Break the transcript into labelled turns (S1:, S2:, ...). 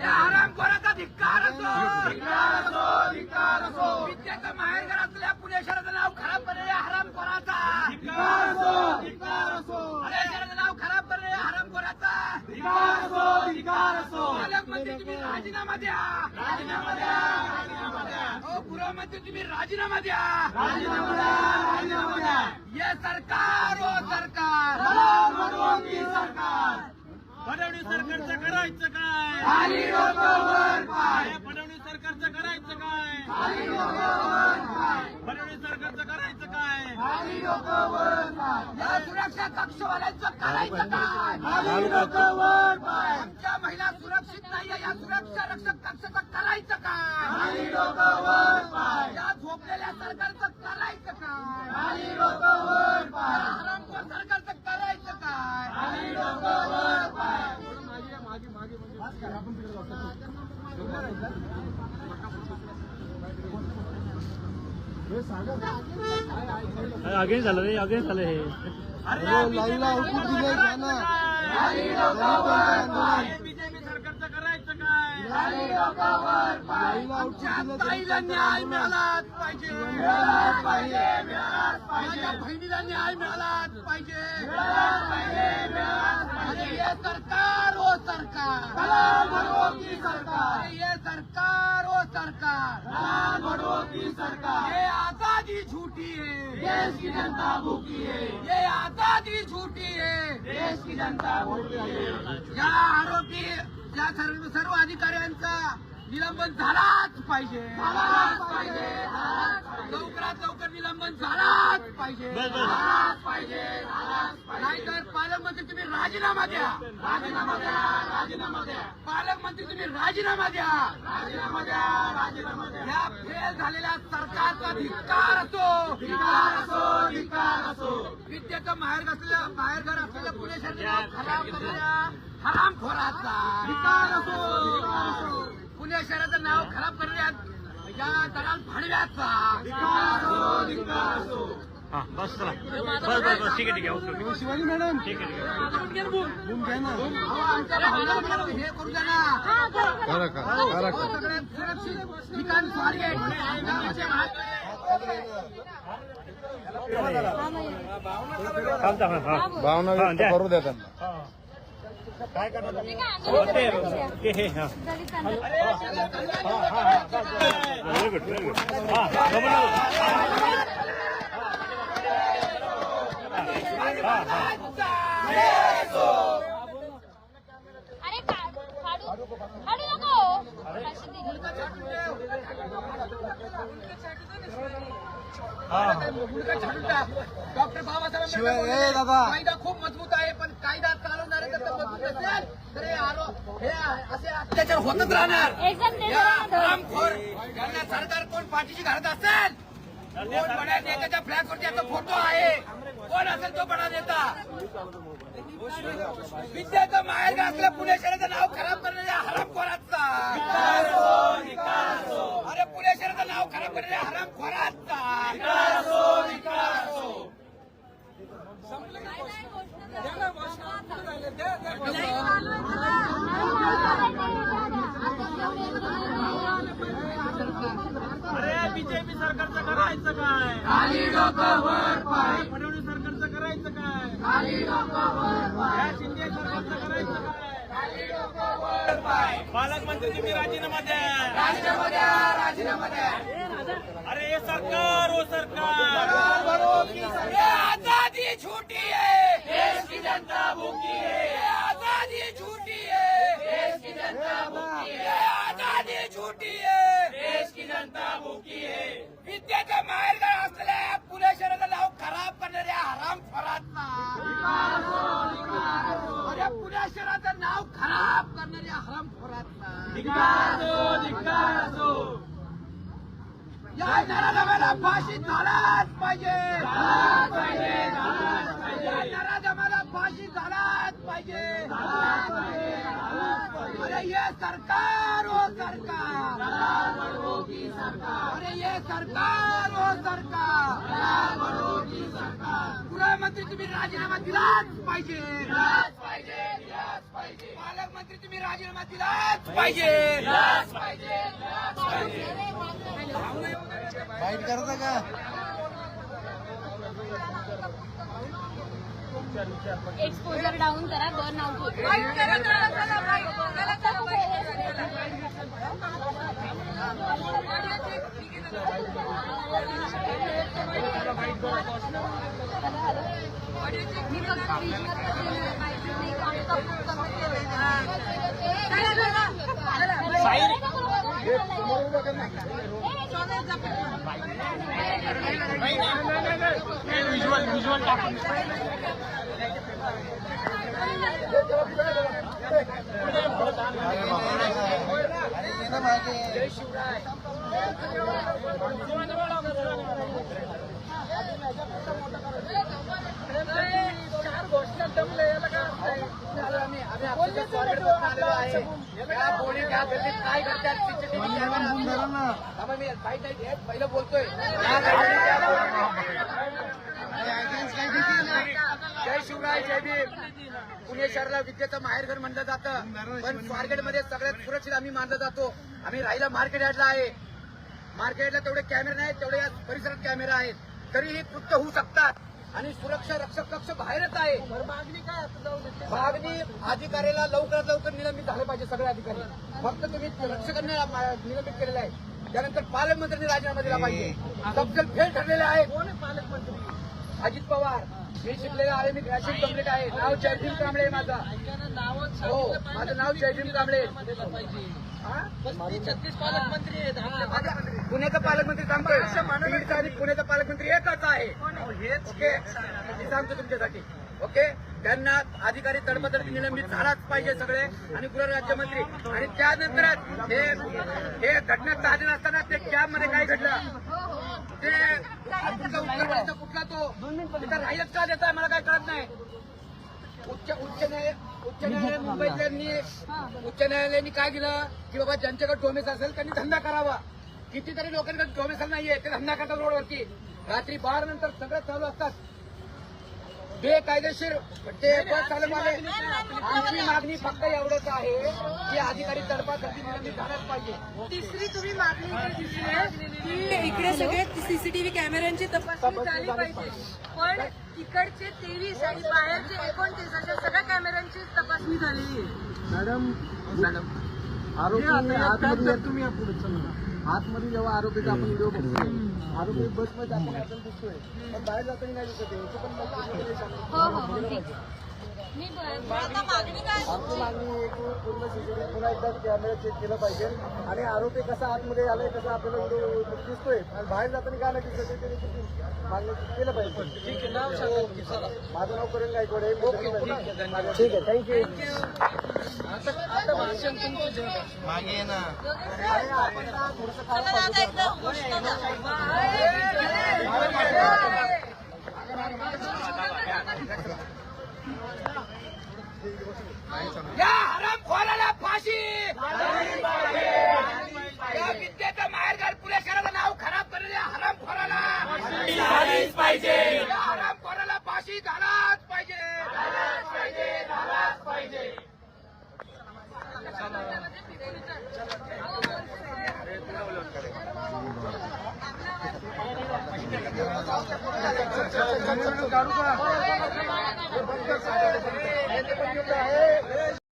S1: या हरामखोराचा धिक्कार असो धिक्कार असो धिक्कार असो. विद्याचं माहेर घर असलेल्या पुणे शहराचं नाव खराब धिक्कार असो धिक्कार असो पुणे शहराचं नाव खराब हरामखोराचा धिक्कार असो धिक्कार असो. पालकमंत्री तुम्ही राजीनामा द्या. राजीनामा द्या राजीनामा गृहमंत्री तुम्ही राजीनामा द्या. राजीनामा द्या राजीनामा द्या. ये सरकार ओ सरकार. सरकार.
S2: फडणवीस सरकारचं करायचं काय?
S1: खाली डोकं वर पाय.
S2: हे फडणवीस सरकारचं करायचं काय?
S1: खाली डोकं वर पाय.
S2: फडणवीस सरकारचं करायचं काय?
S1: खाली डोकं वर पाय. या सुरक्षा कक्षवाल्यांचं करायचं काय? खाली डोकं वर पाय. आमच्या महिला सुरक्षित नाहीये या सुरक्षा रक्षक कक्षाचं करायचं काय? खाली डोकं वर पाय या झोपलेल्या सरकारचं करायचं काय खाली डोकं वर पाय हरामखोर सरकारचं करायचं काय खाली डोकं वर पाय
S3: अगेन्स्ट झालं रे अगेन्स्ट झालं हे.
S4: लाईव्हला आउटपुट घ्या ना
S2: बीजेपी सरकारचं करायचं काय
S4: लाईव्हला आउटपुट
S1: आमच्या
S4: दिलं
S1: ताईला न्याय मिळालाच पाहिजे. मिळालाच पाहिजे. मिळालाच पाहिजे. माझ्या बहिणीला न्याय मिळालाच पाहिजे. मिळालाच पाहिजे. मिळालाच पाहिजे. हे सरकार ओ सरकार. म्हणो की सरकार. हे सरकार ओ सरकार. म्हणो की सरकार. हे आजादी झूठी है देश की जनता भूखी है ये आजादी झूठी है देश की जनता भूखी है या आरोपी या सर्व सर्व अधिकाऱ्यांचा निलंबन झालाच पाहिजे. लवकरात लवकर निलंबन झालाच पाहिजे. पाहिजे. नाहीतर पालकमंत्री तुम्ही राजीनामा द्या. राजीनामा द्या राजीनामा द्या. पालकमंत्री तुम्ही राजीनामा द्या. राजीनामा द्या राजीनामा द्या. या फेल झालेल्या सरकारचा धिक्कार असो. धिक्कार असो धिक्कार असो. विद्येचं माहेर असलेल्या बाहेर घर असलेल्या पुणे शहराला खराब करणाऱ्या हरामखोराचा. असो पुणे शहराचं नाव खराब करणाऱ्या या दलाल भाडव्याचा. असो
S3: हा बस चला. बस बस बस ठीक आहे ठीक आहे
S4: हो, शिवाजी मॅडम.
S3: ठीक आहे
S1: हे करू द्या ना.
S4: करा का करा का
S1: सगळ्यात सुरक्षित ठिकाण
S3: हा
S4: भावना
S3: हा,
S4: व्यक्त. करू द्या त्यांना.
S3: ते हे
S1: डॉक्टर बाबासाहेब खूप मजबूत आहे पण कायदा चालवणारे जर मजबूत नसेल तर हे आरोप हे असे अत्याचार होतच राहणार. यांना सरकार कोण? पाठीशी घालत असेल? कोण बड्या नेत्याच्या फ्लॅग वरती याचा फोटो आहे? कोण असेल तो बडा नेता विद्याचं माहेर असल्या पुणे शहराचं नाव खराब करणाऱ्या हरामखोराचा. अरे पुणे शहराचं नाव खराब करणाऱ्या हरामखोराचा
S2: अरे बीजेपी सरकारचं करायचं काय
S1: खाली डोकं वर पाय
S2: फडणवीस सरकारचं करायचं काय?
S1: खाली डोकं वर पाय.
S2: या शिंदे सरकारचं करायचं काय?
S1: खाली डोकं वर पाय.
S2: पालकमंत्री तुम्ही राजीनामा द्या.
S1: राजीनामा द्या राजीनामा द्या.
S2: अरे हे सरकार ओ सरकार.
S1: ये आजादी झूठी है देश की जनता भूखी है ये आजादी झूठी है देश की जनता भूखी है आजादी झूठी है देश की जनता भूखी माहेरघर असलेल्या पुणे शहराचं नाव खराब करणाऱ्या हराम अरे पुणे शहराचं नाव खराब करणाऱ्या हराम या नराधमाला फाशी झालाच पाहिजे झालाच पाहिजे झालाच पाहिजे अरे ये सरकार ओ सरकार। सरकार अरे ये सरकार ओ सरकार। सरकार तुम्ही राजीनामा दिलाच पाहिजे। दिलाच पाहिजे दिलाच पाहिजे पालकमंत्री तुम्ही राजीनामा दिलाच पाहिजे। दिलाच पाहिजे दिलाच पाहिजे
S4: करता का?
S5: एक्सपोजर डाऊन करा बर्न आउट होतो
S1: कॅमेरा
S4: बंद करा ना
S1: थांबा, मी नाही पहिलं बोलतोय. जय शिवराय जय भीम. पुणे शहराला विद्येचं माहेरघर म्हणलं जातं. पण मार्केटमध्ये सगळ्यात सुरक्षित आम्ही मानलं जातो. आम्ही राहिला मार्केट यार्डला आहे. मार्केटला तेवढे कॅमेरे नाहीत तेवढे या परिसरात कॅमेरा आहेत. तरीही कृत्य होऊ शकतात. आणि सुरक्षा रक्षक कक्ष बाहेरच आहे. मागणी काय मागणी अधिकाऱ्याला लवकरात लवकर निलंबित झाले पाहिजे सगळे अधिकारी फक्त तुम्ही रक्षकांनी निलंबित केलेलं आहे. त्यानंतर पालकमंत्र्यांनी राजीनामा दिला पाहिजे. तपशील फेल ठरलेले आहेत. पालकमंत्री? अजित पवार. मी शिकलेला आहे मी ग्रॅज्युएट कंप्लीट आहे. नाव जयभीम कांबळे आहे माझं. हो माझं नाव जयभीम कांबळे हा? आता पुण्याचा पालकमंत्री सांगतोय. आणि पुण्याचा पालकमंत्री एकच आहे. ओके. सांगतो तुमच्यासाठी. ओके? त्यांना अधिकारी तडपतडपी निलंबित झालाच पाहिजे सगळे आणि गृह राज्यमंत्री आणि त्यानंतरच हे हे घटना ताजे असताना ते कॅबमध्ये मध्ये काय घडलं? ते आमचा उत्तर प्रदेशचा कुठला तो? तिथं का देत मला काय कळत नाही. उच्च उच्च न्यायालय उच्च न्यायालय मुंबईतल्यांनी उच्च न्यायालयाने काय दिलं? की बाबा ज्यांच्याकडे डोमेस असेल त्यांनी धंदा करावा. कितीतरी लोकांकडे डोमेसल नाहीये ते धंदा करतात रोडवरती. रात्री बारा नंतर सगळं चालू असतात. बेकायदेशीर ते बस चालकवाले आमची मागणी फक्त एवढंच आहे की अधिकारी तडपातडपी निलंबित झालाच पाहिजे.
S6: तिसरी तुम्ही मागणी की इकडे सगळे सीसीटीव्ही कॅमेऱ्यांची तपासणी झाली पाहिजे. पण इकडचे तेवीस आणि बाहेरचे एकोणतीस अशा सगळ्या कॅमेऱ्यांची तपासणी झालेली आहे.
S4: Madam madam. आरोपी आतमध्ये तुम्ही आतमध्ये जेव्हा आरोपीचा आपण व्हिडिओ बघतोय आरोपी बसमध्ये आपण दिसतोय पण बाहेर जाताना नाही दिसत आहे.
S5: हो हो हो
S4: आमची मागणी की पूर्ण सीसीटीव्ही पुन्हा एकदा कॅमेरा चेक केलं पाहिजे आणि आरोपी कसा आतमध्ये आलाय कसा आपल्याला दिसतोय आणि बाहेर जाताना काय नाही दिसत आहे, ते देखील मागणी केलं पाहिजे ठीक आहे नाव माझं नाव करून गायकवाड आहे ठीक आहे थँक्यू मागे ना
S5: दादा
S4: 来一